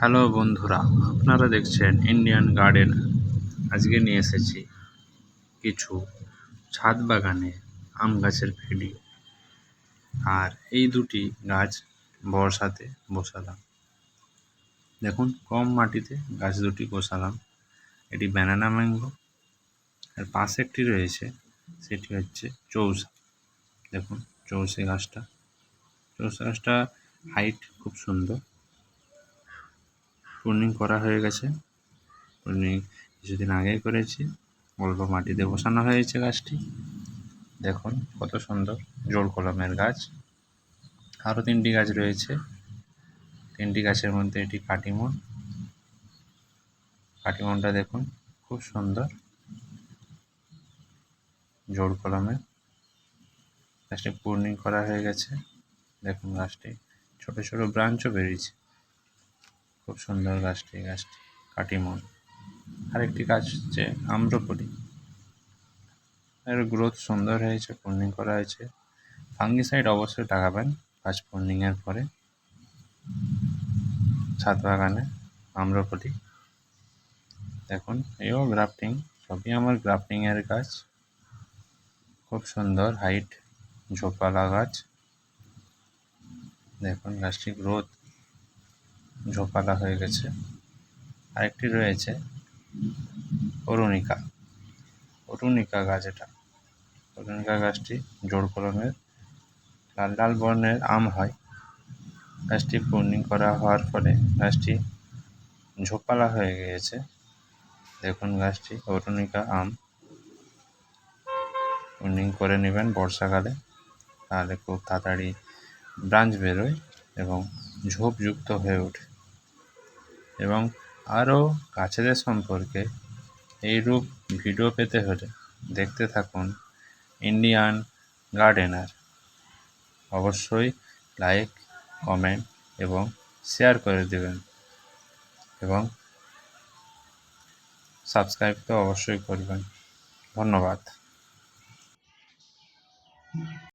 Hello বন্ধুরা, আপনারা দেখছেন ইন্ডিয়ান গার্ডেন আজকে নিয়ে এসেছি কিছু ছাদ বাগানে আম গাছের ভিডিও আর এই দুটি গাছ বর্ষাতে বসালাম। দেখুন, কম মাটিতে গাছ দুটি বসালাম। এটি ব্যানানা ম্যাঙ্গো আর পাশে একটি রয়েছে, সেটি হচ্ছে চৌসা। দেখুন, চৌসে গাছটা। চৌসা গাছটা হাইট খুব সুন্দর। প্রুনিং করা হয়ে গেছে। প্রুনিং কিছুদিন আগেই করেছি। অল্প মাটিতে বসানো হয়েছে গাছটি। দেখুন কত সুন্দর জোর কলমের গাছ। আরও তিনটি গাছ রয়েছে। তিনটি গাছের মধ্যে এটি কাটিমন। কাটিমনটা দেখুন খুব সুন্দর। জোর কলমে গাছটি পূর্ণিং করা হয়ে গেছে। দেখুন গাছটি ছোট ছোট ব্রাঞ্চও বেরিয়েছে। খুব সুন্দর গাছটি গাছটি কাটিমন আরেকটি গাছ হচ্ছে আম্রপলি। এর গ্রোথ সুন্দর হয়েছে পূর্ণিং করা হয়েছে। ফাঙ্গিসাইড অবশ্যই লাগাবেন গাছ পূর্ণিংয়ের পরে। ছাদ বাগানে আম্রপলি। দেখুন, এও গ্রাফটিং সবই আমার গ্রাফটিংয়ের গাছ। খুব সুন্দর হাইট ঝোপালা গাছ। দেখুন গাছটি গ্রোথ ঝোপালা হয়ে গেছে। আরেকটি রয়েছে অরুণিকা। অরুণিকা গাছ এটা। অরুণিকা গাছটি জোড় কলমের, লাল লাল বর্ণের আম হয়। গাছটি পূর্ণিং করা হওয়ার ফলে গাছটি ঝোপালা হয়ে গিয়েছে। দেখুন গাছটি, অরুণিকা আম। পূর্ণিং করে নেবেন বর্ষাকালে, তাহলে খুব তাড়াতাড়ি ব্রাঞ্চ বেরোয় এবং ঝোপযুক্ত হয়ে ওঠে। এবং আরও কাছেদের সম্পর্কে এইরূপ ভিডিও পেতে হলে দেখতে থাকুন ইন্ডিয়ান গার্ডেনার। অবশ্যই লাইক, কমেন্ট এবং শেয়ার করে দেবেন এবং সাবস্ক্রাইব তো অবশ্যই করবেন। ধন্যবাদ।